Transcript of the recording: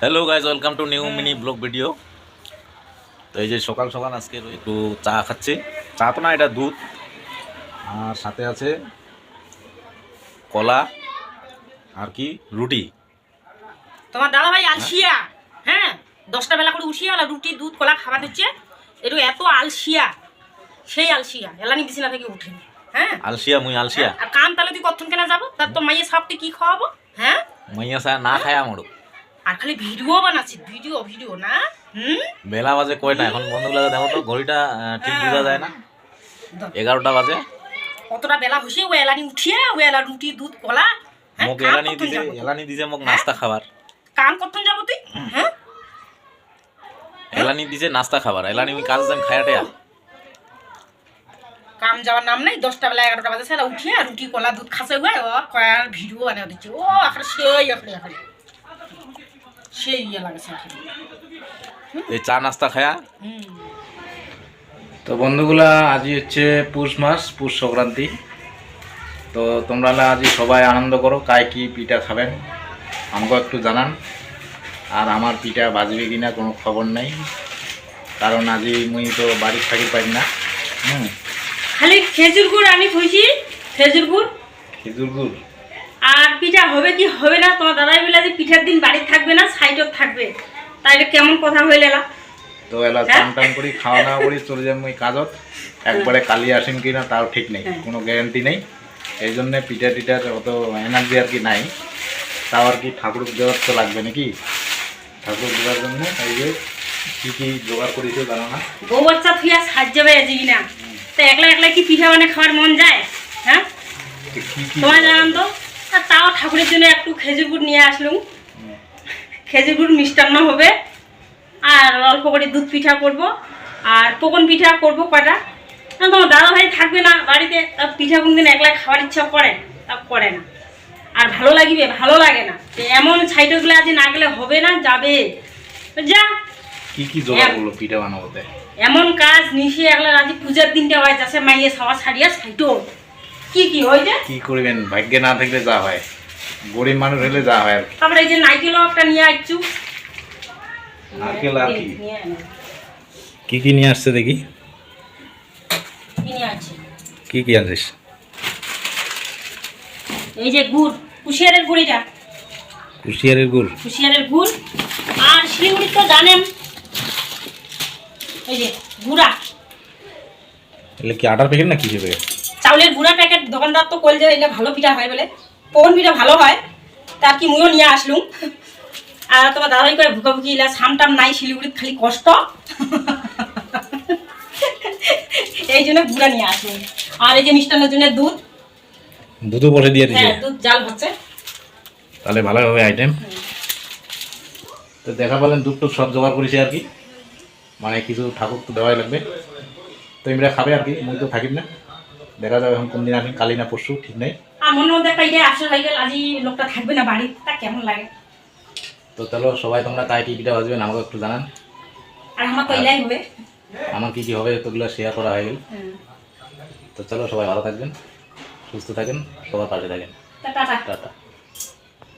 Hello guys welcome to new mini blog video তো এই যে সকাল সকাল আজকে একটু চা খাচ্ছি। চা তো না এটা দুধ। আর সাথে আছে কলা আর কি রুটি। তোমার দাদা ভাই আলসিয়া? হ্যাঁ? দশটা বেলা করে উঠিয়ে ওলা রুটি দুধ কলা খাবার দিচ্ছে। একটু এত আলসিয়া। সেই আলসিয়া। এলানি বিছানা থেকে উঠে। হ্যাঁ? আলসিয়া মুই আলসিয়া। আর কাম তাহলে তুই কতক্ষণ কেনা যাব? তার তো মাইয়ে সবটি কি খাওয়াবো? হ্যাঁ? মাইয়া সা না খায় আমারও আর খালি ভিডিও বানাচ্ছি ভিডিও ভিডিও না? হুম? বেলা বাজে কয়টা এখন বন্ধুগুলো দেখো তো ঘড়িটা ঠিক বোঝা যায় না। এগারোটা বাজে। কতটা বেলা হয়েছে ও এলানি উঠিয়ে ও এলা রুটি দুধ কলা হ্যাঁ মোক এলানি দিছে এলানি দিছে মোক নাস্তা খাবার। কাম কতক্ষণ যাব তুই? হ্যাঁ? এলানি দিছে নাস্তা খাবার। এলানি আমি কাজ যাম খায়াটে কাম যাওয়ার নাম নাই দশটা বেলা এগারোটা বাজে সেটা উঠিয়ে রুটি কলা দুধ খাসে হুয়ে ও কয়ার ভিডিও বানিয়ে দিচ্ছে। ও আখড়ে সেই আখড়ে আখড়ে। সেই ইয়ে লাগছে এই চা নাস্তা খায়া? তো বন্ধুগুলা আজই হচ্ছে পৌষ মাস পৌষ সংক্রান্তি। তো তোমরা আজ সবাই আনন্দ করো কায় কি পিঠা খাবেন আমাকেও একটু জানান। আর আমার পিঠা বাজবে কিনা কোনো খবর নেই কারণ আজি মুই তো বাড়ির থাকি পারি না। হুম। খালি খেজুর গুড় আমি খুঁজছি খেজুর গুড়। খেজুর গুড়? আর পিঠা হবে কি হবে না তোমার দাদাই বলে যে পিঠার দিন বাড়ি থাকবে না সাইডত থাকবে। তাইলে কেমন কথা হইলে এলা? তো এলা হ্যাঁ? চান টান করি খাওয়া দাওয়া করি চলে যাব ওই কাজত। একবারে কালি আসেন কি না তাও ঠিক নেই হ্যাঁ। কোনো গ্যারান্টি নেই। এই জন্যে পিঠা টিঠার অত এনার্জি আর কি নাই। তাও আর কি ঠাকুর দেওয়ার তো লাগবে নাকি? ঠাকুর দেওয়ার জন্য এই যে কী কী জোগাড় করেছে জানো না? বউ বাচ্চা থুইয়া সাহায্য পেয়ে যাবি না তো একলা একলা কি পিঠা বানিয়ে খাওয়ার মন যায়? হ্যাঁ? কী কী তোমার জানান তো। আর তাও ঠাকুরের জন্য একটু খেজুর গুড় নিয়ে আসলুম। খেজুর গুড় মিষ্টান্ন হবে। আর অল্প করে দুধ পিঠা করব। আর পকন পিঠা করব কটা না তোমার দাদা ভাই থাকবে না বাড়িতে তা পিঠা কোনদিন একলা খাওয়ার ইচ্ছা করে তা করে না। আর ভালো লাগিবে ভালো লাগে না। এমন ছাইটগুলো আজ না গেলে হবে না যাবে। যা। কী কী জোগাড় করল পিঠা বানাবোতে এমন কাজ নিশে একলা রাজি পূজার দিনটা হয় যাচ্ছে মাইয়ে সাওয়া সারিয়া সাইটো কি কি হয়েছে কী করবেন? ভাগ্যে না থাকলে যা হয়। গরিব মানুষ হলে যা হয় আর তারপরে এই যে নাইকেলও একটা নিয়ে আসছু। নারকেল আর কি। কী কী নিয়ে আসছে দেখি? কি কী আনছিস? এই যে গুড় কুশিয়ারের গুড় এটা কুশিয়ারের গুড়। কুশিয়ারের গুড় আর শিলিগুড়ি তো জানেন। এই যে গুড়া। এলে কি আটার প্যাকেট না কী হবে চাউলের গুঁড়া প্যাকেট দোকানদার তো কল যে এটা ভালো পিঠা হয় বলে। পবন পিঠা ভালো হয় তার কি মুইও নিয়ে আসলুম। আর তোমার দাদাই করে ভুকাভুকি ইলা সামটাম নাই শিলিগুড়ির খালি কষ্ট। এই জন্য গুঁড়া নিয়ে আসলুম। আর এই যে মিষ্টান্নের জন্য দুধ। দুধও বলে দিয়ে দিছে হ্যাঁ দুধ জাল হচ্ছে। তাহলে ভালো হবে আইটেম তো দেখা পেলেন দুধ টুধ সব জোগাড় করেছি আর কি। মানে কিছু ঠাকুর তো দেওয়াই লাগবে। তো এমরা খাবে আর কি মুই তো থাকিব না। দেখা যাবে এখন কোন দিন আসেন কালি না পরশু ঠিক নেই। মধ্যে একটা ইয়ে আফসোস হয়ে গেল লোকটা থাকবে না বাড়ি তা কেমন লাগে? তো চলো সবাই তোমরা তাই বাজবেন আমাকে একটু জানান। আর আমার তো ইলাই হবে। আমার কী কী হবে তোগুলো শেয়ার করা হয়ে গেল। তো চলো সবাই ভালো থাকবেন সুস্থ থাকেন সবার পাশে থাকেন। টাটা